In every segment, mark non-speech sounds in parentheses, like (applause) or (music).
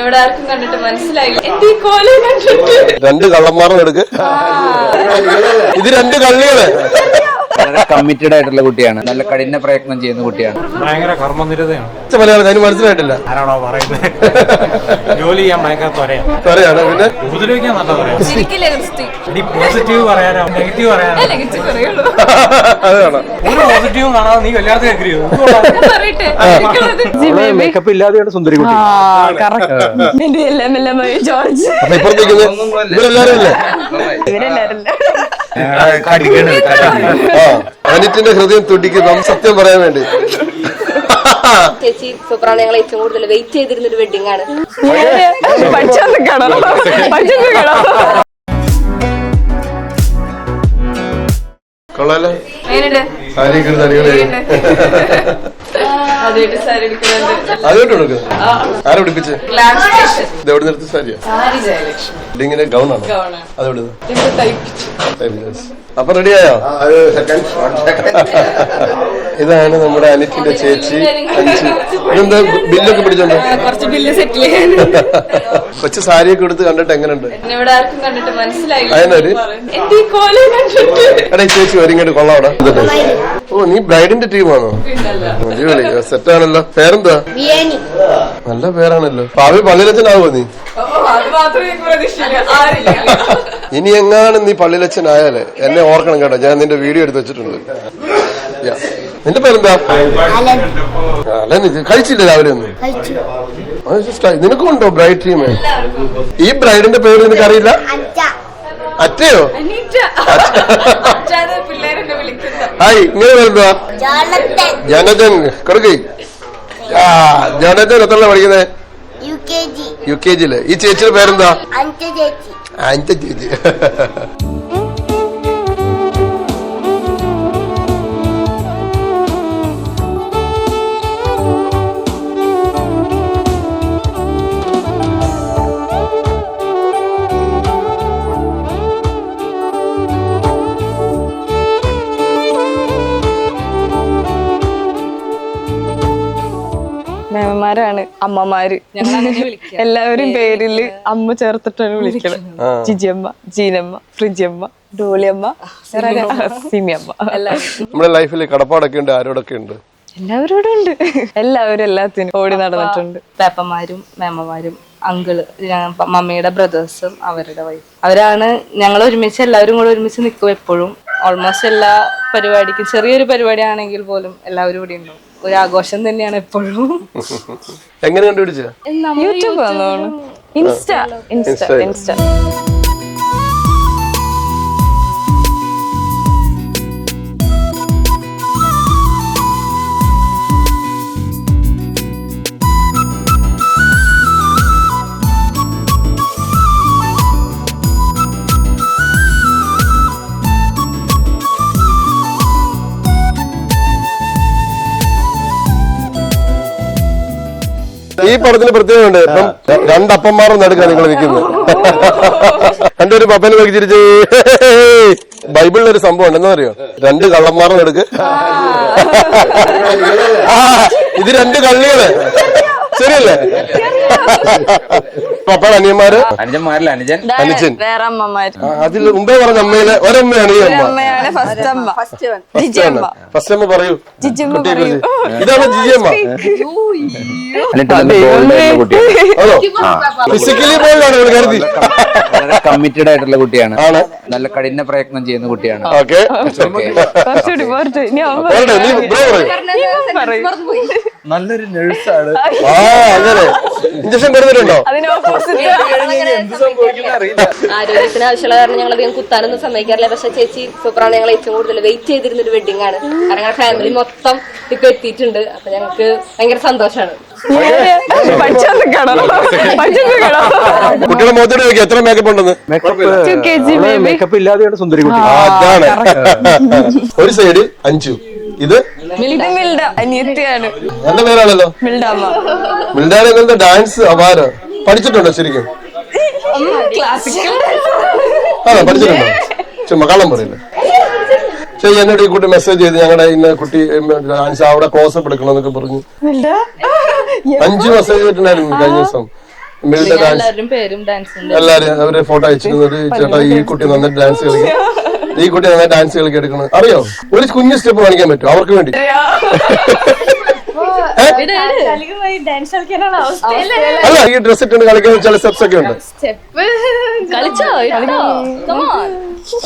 ഇവിടെ ആർക്കും കണ്ടിട്ട് മനസ്സിലായില്ല. എന്റെ ഈ കോലം കണ്ടിട്ട്. രണ്ട് കള്ളന്മാർ എടുക്ക് ഇത് രണ്ട് കള്ളികൾ. വളരെ കമ്മിറ്റഡ് ആയിട്ടുള്ള കുട്ടിയാണ്. നല്ല കഠിന പ്രയത്നം ചെയ്യുന്ന കുട്ടിയാണ്. ഭയങ്കര കർമ്മനിരതയാണ്. മലയാളം അതിന് മനസ്സിലായിട്ടില്ല. ആരാണോ പറയുന്നത്? ജോലി ചെയ്യാൻ ഭയങ്കര ത്വരയാണ്. ത്വരയാണ് പിന്നെ? ഉപദ്രവിക്കാൻ നല്ല ത്വരയാണ്. പോസിറ്റീവ് പറയാനോ? നെഗറ്റീവ് പറയാനോ? നെഗറ്റീവ് പറയുള്ളൂ. അതാണ് ഒരു പോസിറ്റീവും കാണാതെ നീ പറയട്ടെ? എനിക്കുള്ളത് മേക്കപ്പ് ഇല്ലാതെയാണ് സുന്ദരി കുട്ടി. ജോർജ്. ഇവരെല്ലാരും ഇവരെല്ലാരും അനിറ്റിന്റെ ഹൃദയം തുടിക്കുന്നു സത്യം പറയാൻ വേണ്ടി. ചേച്ചി ഞങ്ങൾ ഏറ്റവും കൂടുതൽ വെയിറ്റ് ചെയ്തിരുന്ന ഒരു വെഡിങ് ആണ്. കൊള്ളാലോ. സാരി അതുകൊണ്ട് കൊടുക്കുന്നത് ആരെ പിടിപ്പിച്ച് ഗ്ലാസ് സ്റ്റേഷൻ ഇത് എവിടെ നിർത്തി സാരിയാ? ആണോ? ഗൗണാണ് അതെവിടെ തയ്പ്പിച്ചു. അപ്പൊ റെഡിയായോ ഇതാണ് നമ്മുടെ അനിറ്റിന്റെ ചേച്ചി. അഞ്ചു ഇതെന്താ ബില്ലൊക്കെ പിടിച്ചോണ്ടോ? കുറച്ച് ബില്ല് സെറ്റിൽ ചെയ്യാൻ. കൊച്ചു സാരിയൊക്കെ എടുത്ത് കണ്ടിട്ട് എങ്ങനെയുണ്ട് ഇവിടെ ആർക്കും കണ്ടിട്ട് മനസ്സിലായില്ല. അതിനൊരു എടാ ചേച്ചി ഒരുങ്ങിട്ട് കൊള്ളാവിടെ ഓ നീ ബ്രൈഡിന്റെ ടീമാണോ? അടിപൊളി. സെറ്റ് ആണല്ലോ പേരെന്താ നല്ല പേരാണല്ലോ. ഭാവി പള്ളിയിലെത്തനാവോ നീ? ഇനി എങ്ങാനും നീ പള്ളിയിലച്ചനായാലേ എന്നെ ഓർക്കണം കേട്ടോ. ഞാൻ നിന്റെ വീഡിയോ എടുത്ത് വെച്ചിട്ടുണ്ട്. നിന്റെ പേരെന്താ? അല്ല കഴിച്ചില്ല രാവിലെ ഒന്നും? നിനക്കുണ്ടോ ബ്രൈഡ് ടീം ഈ ബ്രൈഡിന്റെ പേര് നിനക്ക് അറിയില്ല? അറ്റയോ? ഹായ് ഇങ്ങനെ പേരെന്താ ജനജൻ കൊടുക്കേ. ജനജൻ എത്ര പഠിക്കുന്നത് U K G. U K ജിയിൽ. ഈ ചേച്ചിയുടെ പേരെന്താ? അഞ്ച ചേച്ചി. (laughs) അഞ്ച ചേച്ചി മേമന്മാരാണ് അമ്മമാര് എല്ലാവരും പേരിൽ അമ്മ ചേർത്തിട്ടാണ് വിളിക്കുന്നത് ജിജിയമ്മ ജീനമ്മ ഫ്രിജിയമ്മ ഡോളിയമ്മ സിമിയമ്മ. നമ്മുടെ ലൈഫിൽ കടപ്പാടൊക്കെ ഉണ്ട് ആരോടൊക്കെ ഉണ്ട്? എല്ലാവരോടും ഉണ്ട്. എല്ലാവരും എല്ലാത്തിനും ഓടി നടന്നിട്ടുണ്ട്. പേപ്പന്മാരും മേമ്മമാരും അങ്കിൾ മമ്മിയുടെ ബ്രദേഴ്സും അവരുടെ വൈഫ് അവരാണ് ഞങ്ങൾ ഒരുമിച്ച് എല്ലാവരും കൂടെ ഒരുമിച്ച് നിൽക്കും എപ്പോഴും ഓൾമോസ്റ്റ് എല്ലാ പരിപാടിക്കും ചെറിയൊരു പരിപാടി ആണെങ്കിൽ പോലും എല്ലാവരും കൂടി ഉണ്ടാവും. ഒരു ആഘോഷം തന്നെയാണ് എപ്പോഴും. എങ്ങനെ കണ്ടുപിടിച്ച യൂട്യൂബ് ഇൻസ്റ്റ ഇൻസ്റ്റ ഇൻസ്റ്റ. ഈ പടത്തിന് പ്രത്യേകമുണ്ട് ഇപ്പം രണ്ടപ്പന്മാർ നടക്കുക നിങ്ങൾ നിൽക്കുന്നത്. എന്റെ പപ്പനെ നോക്കി ചിരിച്ച് ബൈബിളിൽ ഒരു സംഭവം ഉണ്ട് എന്താ അറിയോ? രണ്ട് കള്ളന്മാർ നടക്ക്. ഇത് രണ്ട് കള്ളികൾ. ശരിയല്ലേ? പപ്പയുടെ അനിയന്മാര്? അനുജന്മാരില്ല? അനുജൻ? അനുജൻ. വേറെ അമ്മമാര്. ആ, അതിൽ മുമ്പേ പറഞ്ഞ അമ്മയിലെ ഒരമ്മയാണ് ഈ അമ്മ. അമ്മയാണ് ഫസ്റ്റ് അമ്മ ഫസ്റ്റ് അമ്മ പറയൂ. ജിജിയമ്മ കുട്ടിയെ പറയൂ. കുറിച്ച്. ഇതാണ് ജിജിയമ്മ എന്നിട്ട് നല്ല bold ആയിട്ടുള്ള കുട്ടിയാണ്. അതോ ഫിസിക്കലി ബോൾഡാണ് ഇവിടെ കരുതി. വളരെ കമ്മിറ്റഡ് ആയിട്ടുള്ള കുട്ടിയാണ്. ആണ്. നല്ല കഠിന പ്രയത്നം ചെയ്യുന്ന കുട്ടിയാണ്. ഓക്കെ. കുറച്ചുകൂടി പോരട്ടെ. ഇനി അമ്മ പോരട്ടെ, നീ ബ്രോ പറയൂ. നല്ലൊരു നഴ്സാണ് ആ അങ്ങനെ. ഇഞ്ചക്ഷൻ കൊടുത്തിട്ടുണ്ടോ? അതിന് ഓപ്പോസിറ്റ് ആരോഗ്യത്തിന് ആവശ്യമുള്ള കാരണം ഞങ്ങൾ അധികം കുത്താനൊന്നും സമ്മതിക്കാറില്ല. പക്ഷെ ചേച്ചി സൂപ്പറാണ്. ഞങ്ങൾ ഏറ്റവും കൂടുതൽ വെയിറ്റ് ചെയ്തിരുന്ന ഒരു വെഡിങ് ആണ്. കാരണം ഞങ്ങളുടെ ഫാമിലി മൊത്തം ഇപ്പൊ എത്തിയിട്ടുണ്ട്. അപ്പൊ ഞങ്ങൾക്ക് ഭയങ്കര സന്തോഷമാണ് കുട്ടിയുടെ മുഖത്തോട് നോക്കി എത്ര മേക്കപ്പ് ഉണ്ടെന്ന്? മേക്കപ്പ് ഇല്ലാതെയാണ് സുന്ദരി കുട്ടി. അതാണ്. ഒരു സൈഡിൽ അഞ്ചു. ഇത്? എന്റെ പേരാണല്ലോ? മിൽഡ അമ്മ. മിൽഡാനെ ഇങ്ങനത്തെ ഡാൻസ് അപാര പഠിച്ചിട്ടുണ്ടോ ശരിക്കും? ആണോ? പഠിച്ചിട്ടുണ്ടോ? ചുമ്മാ കള്ളം പറയില്ല? ശരി എന്നോട് ഈ കുട്ടി മെസ്സേജ് ചെയ്ത് ഞങ്ങളുടെ ഇന്ന കുട്ടി ഡാൻസ് അവിടെ ക്ലോസപ്പ് എടുക്കണം എന്നൊക്കെ പറഞ്ഞു. അഞ്ച് മെസ്സേജ് കിട്ടുന്നായിരുന്നു കഴിഞ്ഞ ദിവസം. എല്ലാരും അവരെ ഫോട്ടോ അയച്ചിരുന്നത് ചേട്ടാ ഈ കുട്ടി നന്നായിട്ട് ഡാൻസ് കളിക്കും ഈ കുട്ടി നന്നായി ഡാൻസ് കളിക്കെടുക്കണം അറിയോ? ഒരു കുഞ്ഞു സ്റ്റെപ്പ് കാണിക്കാൻ പറ്റും അവർക്ക് വേണ്ടി. അല്ല ഈ ഡ്രസ് ഇട്ടുണ്ട് കളിക്കാൻ ചില സ്റ്റെപ്സ് ഒക്കെ ഉണ്ട്. കളിച്ചോ.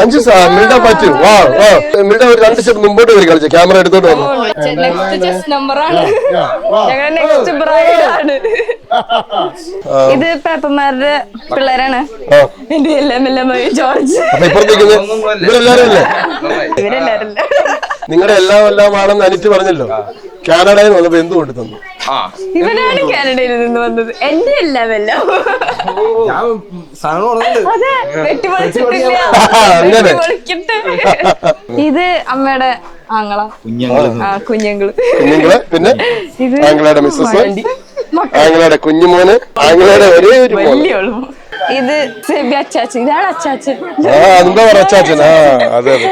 അഞ്ചു മിൽഡ പറ്റൂ വാ വാ. മിൽഡ ഒരു രണ്ട് സ്റ്റെപ്പ് മുമ്പോട്ട് വരും കളിച്ചു. ക്യാമറ എടുത്തോട്ട് വന്നു. ഇത് പേപ്പർമാരുടെ പിള്ളേരാണ്. എന്റെ എല്ലാം എല്ലാം ജോർജ്. അപ്പൊ ഇപ്പുറത്തേക്കുന്നത് ഇവരെല്ലാരും ഇവരെല്ലാരും നിങ്ങളുടെ എല്ലാം എല്ലാം ആണെന്ന് അനിറ്റ് പറഞ്ഞല്ലോ. കാനഡയിൽ വന്നപ്പോ എന്ത് കൊണ്ടു തന്നു? ഇവനാണ് കാനഡയിൽ നിന്ന് വന്നത്. എന്റെ എല്ലാം എല്ലാം അതെ വെട്ടിപ്പൊളിച്ചിട്ടില്ല. വെട്ടിപ്പൊളിക്കട്ടെ. ഇത് അമ്മയുടെ ആങ്ങള. ആ കുഞ്ഞങ്ങൾ. കുഞ്ഞുങ്ങളെ പിന്നെ ഇത് ആംഗ്ലയുടെ മിസ്സസ് ആംഗ്ലയുടെ കുഞ്ഞുമോന് ആംഗ്ലയുടെ ഒരേ ഒരു മോന് വലിയോളൂ ഇത് സെബി അച്ചാച്ചൻ. ഇതാണ് അച്ചാച്ചൻ. ആ എന്താ പറയാ അച്ചാച്ചൻ? ആ അതെ അതെ.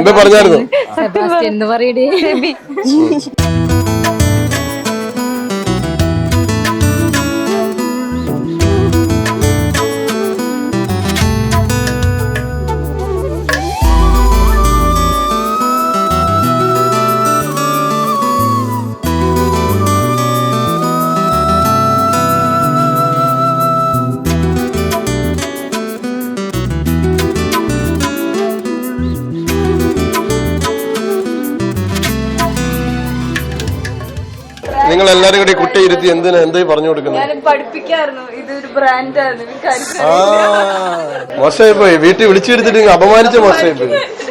എന്താ പറഞ്ഞായിരുന്നു? സത്യം എന്ന് പറയടേ. സെബി. ഇരുത്തി എന്തിനാ? എന്തായി പറഞ്ഞു കൊടുക്കുന്നത് പഠിപ്പിക്കായിരുന്നു. ഇതൊരു ബ്രാൻഡാണ് മോശമായി പോയി വീട്ടിൽ വിളിച്ചു വരുത്തിട്ട് അപമാനിച്ച മോശമായി പോയി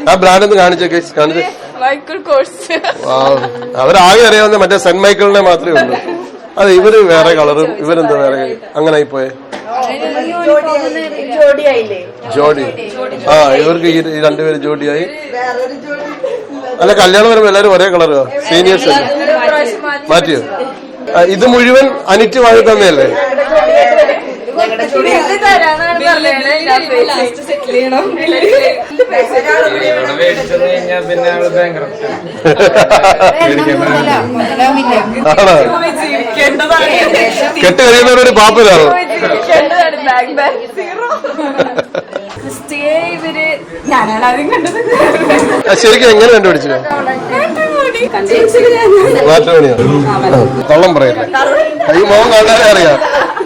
ആ ബ്രാൻഡ് ഒന്ന് കാണിച്ചേ കാണിച്ചേ. Michael Kors. അവരാകെ അറിയാവുന്ന മറ്റേ സെന്റ് മൈക്കിളിനെ മാത്രമേ ഉള്ളൂ. അതെ ഇവർ വേറെ കളറും ഇവരെന്താ വേറെ അങ്ങനെ ആയിപ്പോയെ ജോഡിയായില്ലേ? ജോഡി. ആ ഇവർക്ക് ഈ രണ്ടുപേര് ജോഡിയായി. അല്ല കല്യാണം വരുമ്പോ എല്ലാരും ഒരേ കളറോ സീനിയേഴ്സ് മാറ്റിയോ? ഇത് മുഴുവൻ അനിറ്റ് വാങ്ങി തന്നെയല്ലേ? കെട്ട് കഴിയുന്നവരൊരു പാപ്പിലാണ് ശരിക്കും എങ്ങനെ കണ്ടുപിടിച്ചു കള്ളം പറയല്ലേ ഈ മോഹം കണ്ടാലേ അറിയാം.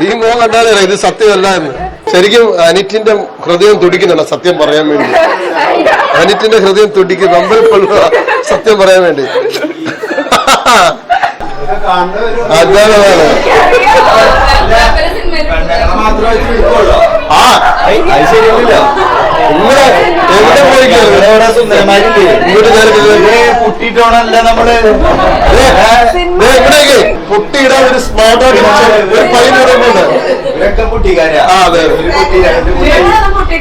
ഈ മോഹം കണ്ടാലേ അറിയാം ഇത് സത്യമല്ല എന്ന്. ശരിക്കും അനിറ്റിന്റെ ഹൃദയം തുടിക്കുന്നുണ്ട് സത്യം പറയാൻ വേണ്ടി. അനിറ്റിന്റെ ഹൃദയം തുടിക്കും നമ്മൾ കൊള്ളുക സത്യം പറയാൻ വേണ്ടി. അതാണ്. ആ ഇവിടെ എവിടെ പോയിക്കായിരുന്നു കുട്ടിട്ടോണല്ല നമ്മൾ? ഇവിടേക്ക്. പൊട്ടിയിടാൻ ഒരു സ്മാർട്ട് ഒരു പയ്യൻ ഇറങ്ങുന്നുണ്ട് ഇവരൊക്കെ കുട്ടിക്കാരാ. ആ അതെ ഒരു കുട്ടി. രണ്ട് കുട്ടി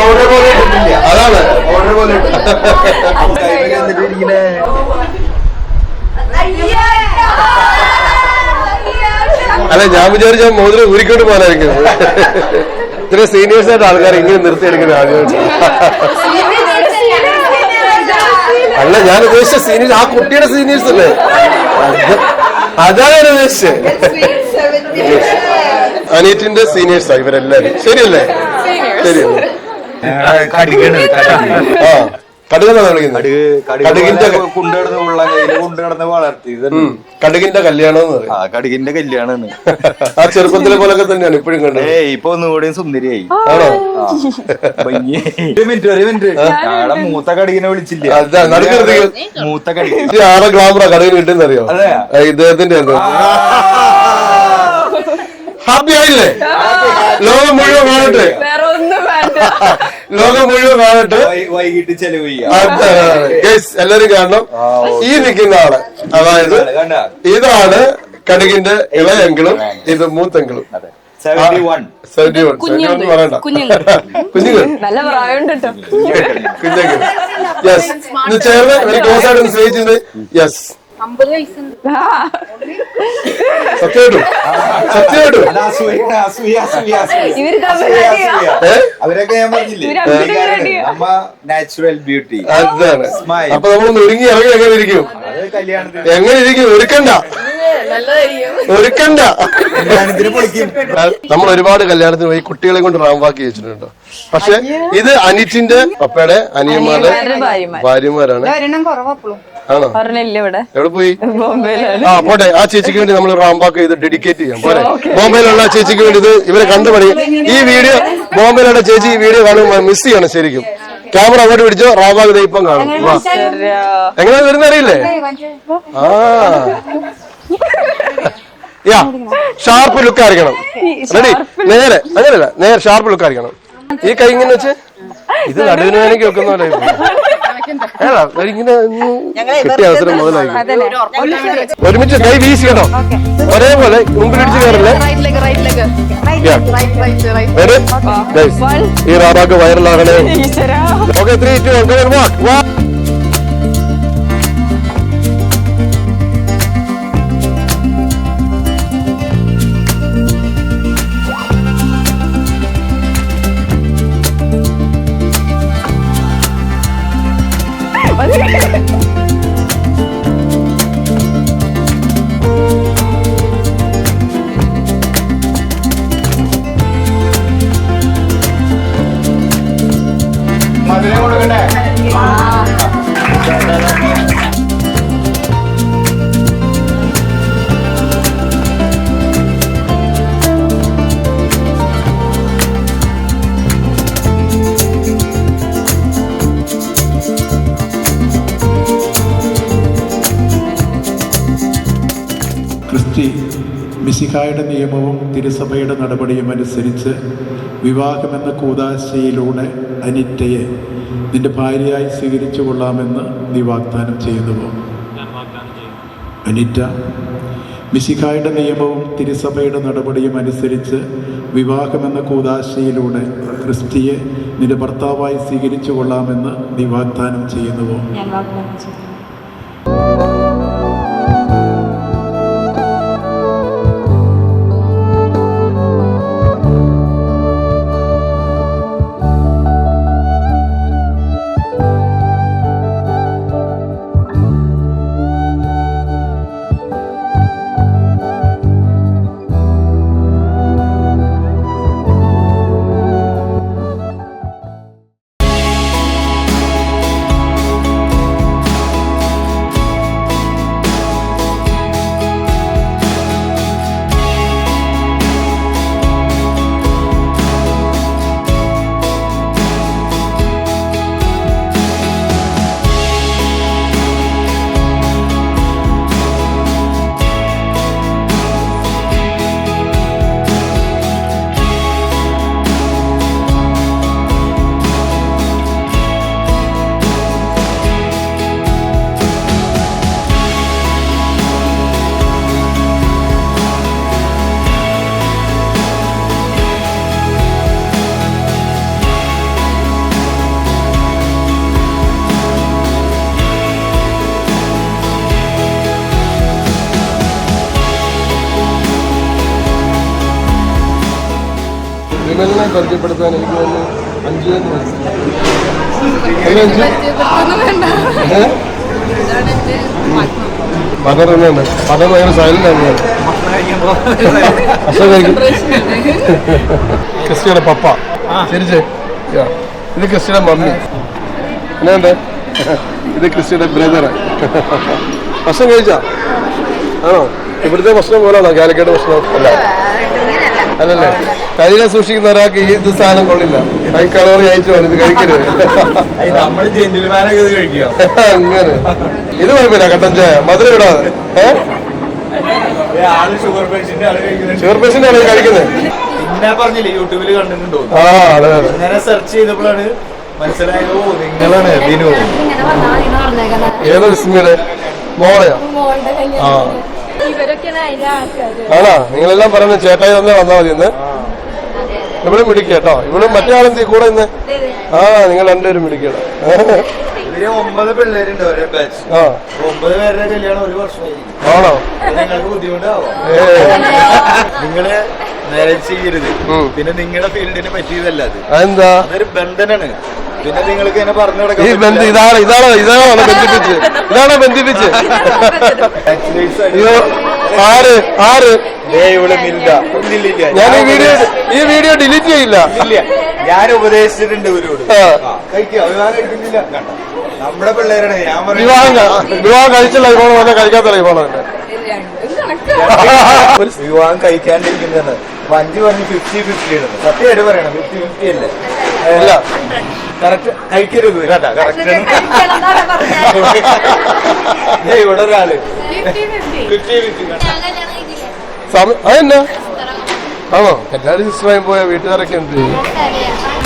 ഓർഡർ പോലെ ഇട്ടിട്ടില്ല. അതാണ്. ഓർഡർ പോലെ ഇട്ടില്ല. കൈമേൽ എന്നിട്ട് ഇങ്ങനെ അല്ല ഞാൻ വിചാരിച്ച മോതിരം ഉരുക്കോട്ട് പോകാനായിരിക്കും. (laughs) ഇത്ര സീനിയേഴ്സ് ആയിട്ട് ആൾക്കാർ ഇങ്ങനെ നിർത്തിയെടുക്കുന്നത് ആദ്യമായിട്ട് അല്ല ഞാൻ ഉദ്ദേശിച്ച സീനിയേഴ്സ് ആ കുട്ടിയുടെ സീനിയേഴ്സ് അല്ലേ? അത് അതാണ് ഉദ്ദേശിച്ചത്. അനീറ്റിന്റെ സീനിയേഴ്സാ ഇവരെല്ലാരും. ശരിയല്ലേ? ശരിയല്ലേ? ആ. കടുകിന്റെ കല്യാണം കടുകിന്റെ കല്യാണം ആ ചെറുപ്പത്തിലെ പോലൊക്കെ തന്നെയാണ് ഇപ്പോഴും കണ്ടത്. ഏയ് ഇപ്പൊ ഒന്നുകൂടെയും സുന്ദരിയായി. ആണോ. ഒരു മിനിറ്റ് ഒരു മിനിറ്റ്. മൂത്ത കടുകിനെ വിളിച്ചില്ല. മൂത്ത കടുക്. ഇത് ഗ്ലാമറ കടുകിന് കിട്ടുന്നറിയോ? കിട്ടുന്ന അറിയോ ഇദ്ദേഹത്തിന്റെ ഹാപ്പി ആയില്ലേ? ലോകം മുഴുവൻ കാണട്ടെ. വേറെ ഒന്നും വേണ്ട (laughs) ലോകം മുഴുവൻ കാണട്ടെ. വൈകിട്ട് ചെലവ് എല്ലാരും കാണണം. ഈ നിൽക്കുന്ന ആൾ അതായത് കണ്ട? ഇതാണ് കടുകിന്റെ ഇളയെങ്കിലും ഇത് മൂത്തെങ്കിലും (laughs) കുഞ്ഞുങ്ങൾ. യെസ് ചേർന്ന് ഒരു ക്ലോസ് ആയിട്ട് സ്നേഹിച്ചിട്ടുണ്ട് യെസ് സത്യമായിട്ടും സത്യമായിട്ടും അസൂയ അസൂയ അസൂയ അസൂയ. ഇവർ തമ്മിൽ അസൂയ, അടിയാ. അസൂയ. ഏ? അവരൊക്കെ ഞാൻ പറഞ്ഞില്ലേ? ഇവർ നമ്മ നാച്ചുറൽ ബ്യൂട്ടി അതാണ്. Smile. അപ്പൊ നമ്മൾ ഒരുങ്ങി ഇറങ്ങി എങ്ങനെ ഇരിക്കും? അത് കല്യാണത്തിന്. എങ്ങനെ ഇരിക്കും? ഒരുക്കണ്ട. നല്ലതായിരിക്കും ഒരുക്കണ്ട. കല്യാണത്തിന് പൊളിക്കും. നമ്മൾ ഒരുപാട് കല്യാണത്തിന് പോയി കുട്ടികളെ കൊണ്ട് റാംവാക്ക് വെച്ചിട്ടുണ്ട്. പക്ഷെ ഇത് അനിറ്റിന്റെ പപ്പയുടെ അനിയന്മാരുടെ ഭാര്യമാർ ഭാര്യമാരാണ്. പറഞ്ഞില്ല ഇവിടെ. എവിടെ പോയി? ആ പോട്ടെ. ആ ചേച്ചിക്ക് വേണ്ടി നമ്മൾ റാംബാക്ക് ചെയ്ത് ഡെഡിക്കേറ്റ് ചെയ്യാം. പോരെ. ബോംബെയിലുള്ള ആ ചേച്ചിക്ക് വേണ്ടി ഇത് ഇവരെ കണ്ടുപണി ഈ വീഡിയോ ബോംബെയിലുള്ള ചേച്ചി ഈ വീഡിയോ കാണുമ്പോൾ മിസ് ചെയ്യണം ശരിക്കും. ക്യാമറ അങ്ങോട്ട് പിടിച്ചോ റാംബാക്ക് ദൈപ്പം ഇപ്പം കാണും. എങ്ങനെ എങ്ങനെയാ വരുന്ന അറിയില്ലേ? ആ. യാ ഷാർപ്പ് ലുക്ക് ആയിരിക്കണം. റെഡി നേരെ അങ്ങനെയല്ല നേരെ ഷാർപ്പ് ലുക്ക് ആയിരിക്കണം. ഈ കൈ ഇങ്ങനെ വെച്ച്. ഇത് നടുവിന് വേണമെങ്കിൽ വെക്കുന്ന പോലെ ഇങ്ങനെ കിട്ടിയ അവസരം മുതലായി ഒരുമിച്ച് കൈ വീശിക്കണോ കേട്ടോ. ഒരേപോലെ മുമ്പിലിടിച്ച് കയറില്ലേ? ഈ റാബാക്ക് വൈറലാകണേ ഓക്കെ ത്രീ ടു വൺ വാക്ക് മിശിഹായുടെ നിയമവും തിരുസഭയുടെ നടപടിയും അനുസരിച്ച് വിവാഹമെന്ന കൂതാശയിലൂടെ അനിറ്റയെ നിന്റെ ഭാര്യയായി സ്വീകരിച്ചു കൊള്ളാമെന്ന് നീ വാഗ്ദാനം ചെയ്യുന്നുവോ? അനിറ്റ മിശിഹായുടെ നിയമവും തിരുസഭയുടെ നടപടിയും അനുസരിച്ച് വിവാഹമെന്ന കൂതാശയിലൂടെ ക്രിസ്റ്റിയെ നിന്റെ ഭർത്താവായി സ്വീകരിച്ചു കൊള്ളാമെന്ന് നീ വാഗ്ദാനം ചെയ്യുന്നുവോ? വിമലിനെ പരിചയപ്പെടുത്താൻ എനിക്ക് തോന്നുന്നു അഞ്ചു എന്ന്? മദർ തന്നെയാണ് മദർ ഭയങ്കര. ക്രിസ്റ്റിയുടെ പപ്പ. തിരിച്ച്. ഇത് ക്രിസ്റ്റിയുടെ മമ്മി. എന്നാണ്ട് ഇത് ക്രിസ്റ്റിയുടെ ബ്രദർ ഭക്ഷണം കഴിച്ചാ? ആണോ? ഇവിടുത്തെ ഭക്ഷണം പോലാണോ? കാലിക്കട്ട് ഭക്ഷണം? അല്ല. അല്ലല്ലേ? കരിയില സൂക്ഷിക്കുന്ന ഒരാൾക്ക് ഈ ഇത് സാധനം കൊള്ളില്ല. ഹൈ കളറി അയച്ചു ഇത് കഴിക്കരുത്. അങ്ങനെ. ഇത് കുഴപ്പമില്ല കട്ടൻ ചായ. മധുരം ഇടാതെ ആൾ ഷുഗർ പേഷ്യന്റ് ആണ് കഴിക്കുന്നത്. പിന്നെ പറഞ്ഞില്ലേ യൂട്യൂബിൽ കണ്ടിട്ടുണ്ടോ? ഇങ്ങനെ സെർച്ച് ചെയ്തപ്പോഴാണ് മനസ്സിലായോ നിങ്ങളാണ് ബിനു. ഏതോ വിസ്മയുടെ മോളെയാ? ആ. ആണാ നിങ്ങളെല്ലാം പറയുന്നത് ചേട്ടായി തന്നെ വന്നാൽ മതി ഇന്ന്. ഇവിടെ മിടിക്കുക കേട്ടോ. ഇവിടെ മറ്റേ ആളെന്തി കൂടെ ഇന്ന്. ആ നിങ്ങൾ രണ്ടുപേരും മിടിക്കണം ഇവർ ഒമ്പത് പിള്ളേരുണ്ട് ഒരേ ബാച്ച് ആ. ഒമ്പത് പേരുടെ കല്യാണം ഒരു വർഷമായിരിക്കും. ആണോ? നിങ്ങൾക്ക് ബുദ്ധിമുട്ടാവാം? ഏ. നിങ്ങൾ മാരേജ് ചെയ്യരുത്. പിന്നെ നിങ്ങളുടെ ഫീൽഡിനെ പറ്റിയതല്ല അത്. എന്താ അതൊരു ബന്ധനാണ്. പിന്നെ നിങ്ങൾക്ക് ഇങ്ങനെ പറഞ്ഞു ഈ ബന്ധം ഇതാണ് ഇതാണ് ഇതാണോ ബന്ധിപ്പിച്ച് ഇതാണോ ബന്ധിപ്പിച്ച് അയ്യോ ആര് ആര്? ഞാൻ ഈ വീഡിയോ ഈ വീഡിയോ ഡിലീറ്റ് ചെയ്യില്ല. ഇല്ല ഞാൻ ഉപദേശിച്ചിട്ടുണ്ട് ഇവരോട്. നമ്മുടെ പിള്ളേരാണ് ഞാൻ വിവാഹം വിവാഹം കഴിച്ചുള്ള ലൈഫാണോ തന്നെ കഴിക്കാത്ത ലൈഫാണോ എന്റെ വിവാഹം കഴിക്കാണ്ടിരിക്കുന്നതാണ്. അപ്പൊ അഞ്ച് പറഞ്ഞ് ഫിഫ്റ്റി ഫിഫ്റ്റി ആണ് സത്യമായിട്ട് പറയണം. ഫിഫ്റ്റി ഫിഫ്റ്റി അല്ലേ? ഇല്ല. കറക്റ്റ് കഴിക്കരുത്. കേട്ടാ കറക്റ്റ് ഇവിടെ ഒരാൾ. Fifty fifty. സമ- അതെന്നാ? ആണോ? എല്ലാവരും സിസ്റ്ററായി പോയ വീട്ടുകാരൊക്കെ എന്ത് ചെയ്യും?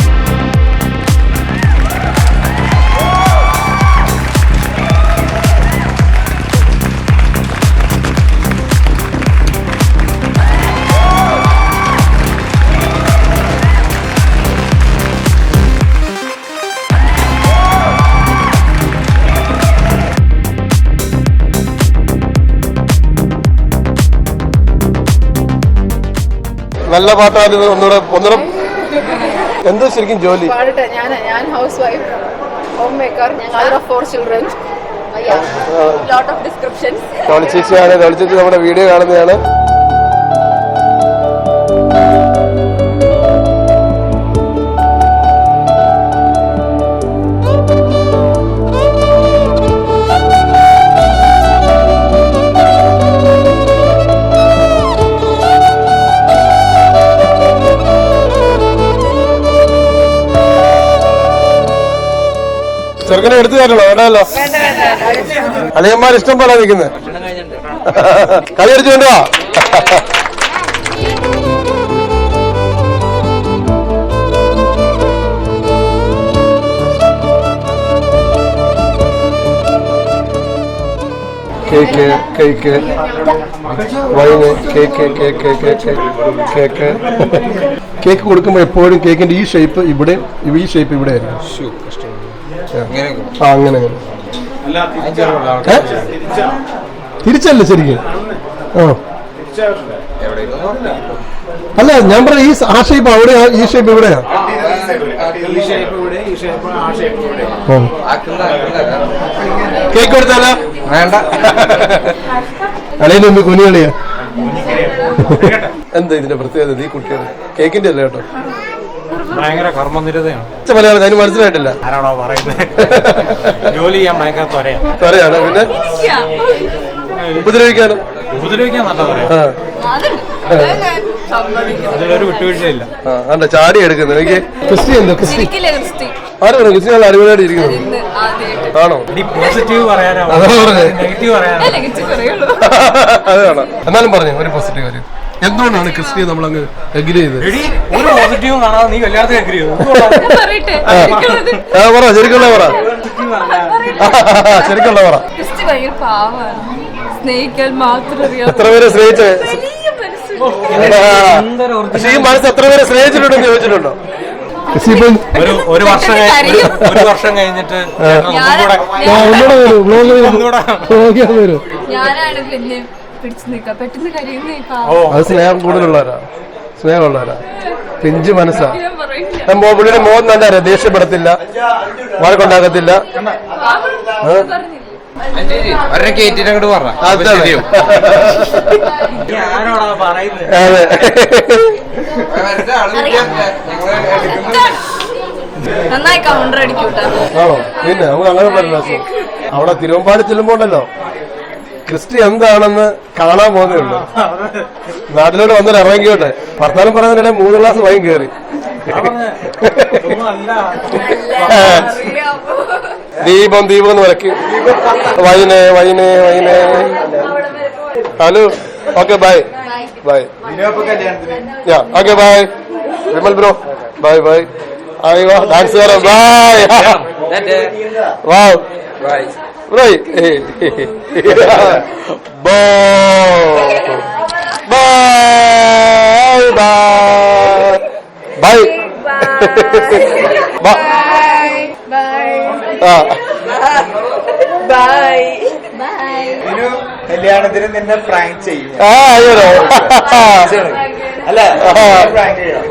നല്ല പാട്ടാണ് ഒന്നുകൂടെ ഒന്നുകൂടെ. എന്ത് ശരിക്കും ജോലി? പാടട്ടെ ഞാൻ ഞാൻ housewife homemaker for children lot of descriptions നമ്മുടെ വീഡിയോ കാണുന്നതാണ്. ചെറുക്കനെ എടുത്തു തരണോ വേണ്ടല്ലോ. അളിയന്മാർ ഇഷ്ടം പോലെ നിൽക്കുന്നത് കളി അടിച്ചു കൊണ്ടുവാ cake cake wine cake cake cake cake cake കൊടുക്കുമ്പോൾ എപ്പോഴും കേക്കിന്റെ ഈ ഷേപ്പ് ഇവിടെ ഈ ഷേപ്പ് ഇവിടെ ആയിരിക്കും. ആ അങ്ങനെ അങ്ങനെ? തിരിച്ചല്ല ശരിക്കും? ആ. അല്ല ഞാൻ പറഞ്ഞ ഈ ആ ഷേപ്പ് അവിടെ ഈ ഷേപ്പ് ഇവിടെയാ? ഓ. കേക്ക് കൊടുത്താലോ? വേണ്ട. അളിയന് മുമ്പ് കുനികളിയാ എന്താ ഇതിന്റെ പ്രത്യേകത? ഈ കുട്ടികൾ കേക്കിന്റെ അല്ലേ കേട്ടോ? ഭയങ്കര കർമ്മനിരതയാണ്. മലയാളം അതിന് മനസ്സിലായിട്ടില്ല. ആരാണോ പറയുന്നത്? ജോലി ചെയ്യാൻ ഭയങ്കര ത്വരയാണ്. ത്വരയാണ്. പിന്നെ? ഉപദ്രവിക്കാനോ. ഉപദ്രവിക്കാൻ നല്ല അതിലൊരു വിട്ടുവീഴ്ചയില്ല. അല്ല ചാടി എടുക്കുന്നത് എനിക്ക് ക്രിസ്റ്റി എന്തോ ക്രിസ്റ്റി? ക്രിസ്റ്റി? ആര് പറഞ്ഞു? ക്രിസ്റ്റി നല്ല അടിപൊളിയായിട്ട് ഇരിക്കുന്നു. ഇന്ന് ആദ്യമായിട്ട് ആണോ? പോസിറ്റീവ് പറയാനോ അതാ പറഞ്ഞത്. നെഗറ്റീവ് പറയാനോ? (laughs) അതാണ്. എന്നാലും പറഞ്ഞു ഒരു പോസിറ്റീവ് കാര്യം. എന്തുകൊണ്ടാണ് ക്രിസ്റ്റിയെ നമ്മൾ അങ്ങ് എഗ്രി ചെയ്തത് ഒരു പോസിറ്റീവും കാണാതെ നീ കല്യാണത്തിന് ആ, പറ ശരിക്കുള്ള പറ. ശരിക്കുള്ള പറ. സ്നേഹിക്കാൻ മാത്രം എത്ര പേരെ സ്നേഹിച്ച്? പക്ഷെ ഈ മനസ്സ് എത്ര പേരെ സ്നേഹിച്ചിട്ടുണ്ടോ ചോദിച്ചിട്ടുണ്ടോ? ഒരു ഒരു വർഷം ഒരു- വർഷം കഴിഞ്ഞിട്ട് ഒന്നുകൂടെ ഒന്നുകൂടെ ഞാനാണ് പിന്നെ പിടിച്ചു നിൽക്കുക. പെട്ടെന്ന് കരയുന്ന ഈ പാവം. ഓ അത് സ്നേഹം കൂടുതലുള്ളവരാ. സ്നേഹമുള്ളവരാ. പിഞ്ചു മനസ്സാ. പുള്ളിയുടെ മോൻ നല്ല അറിയാം. ദേഷ്യപ്പെടത്തില്ല. വഴക്കുണ്ടാക്കത്തില്ല ഒരെ കേറ്റിട്ട് അങ്ങോട്ട് പറഞ്ഞ നന്നായി കൗണ്ടർ അടിക്കൂട്ടാ. ആണോ? പിന്നെ നമുക്ക് അങ്ങനെ പറ്റില്ല അവിടെ തിരുവമ്പാടി ചെല്ലുമ്പോണ്ടല്ലോ ക്രിസ്റ്റി എന്താണെന്ന് കാണാൻ പോകുന്നേ ഉള്ളൂ. നാട്ടിലോട്ട് വന്നിട്ട് ഇറങ്ങിയോട്ടെ ഭർത്താനം പറയുന്നതിനിടെ മൂന്ന് ഗ്ലാസ് വൈൻ കയറി. ദീപം ദീപം എന്ന് വിലക്കും. വൈനേ വൈനേ വൈനേ. Hello. Okay bye. Bye. Yeah okay bye. Vimal bro bye bye. ആയിവാ dance bye. Wow bye bye (laughs) Bye. Bye. Bye. Bye. Bye. കല്യാണത്തിന് നിന്നെ പ്രാങ്ക് ചെയ്യും. ആ അയ്യോ (laughs) അല്ല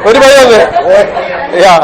ഒരു പയ്യല്ലേ യാ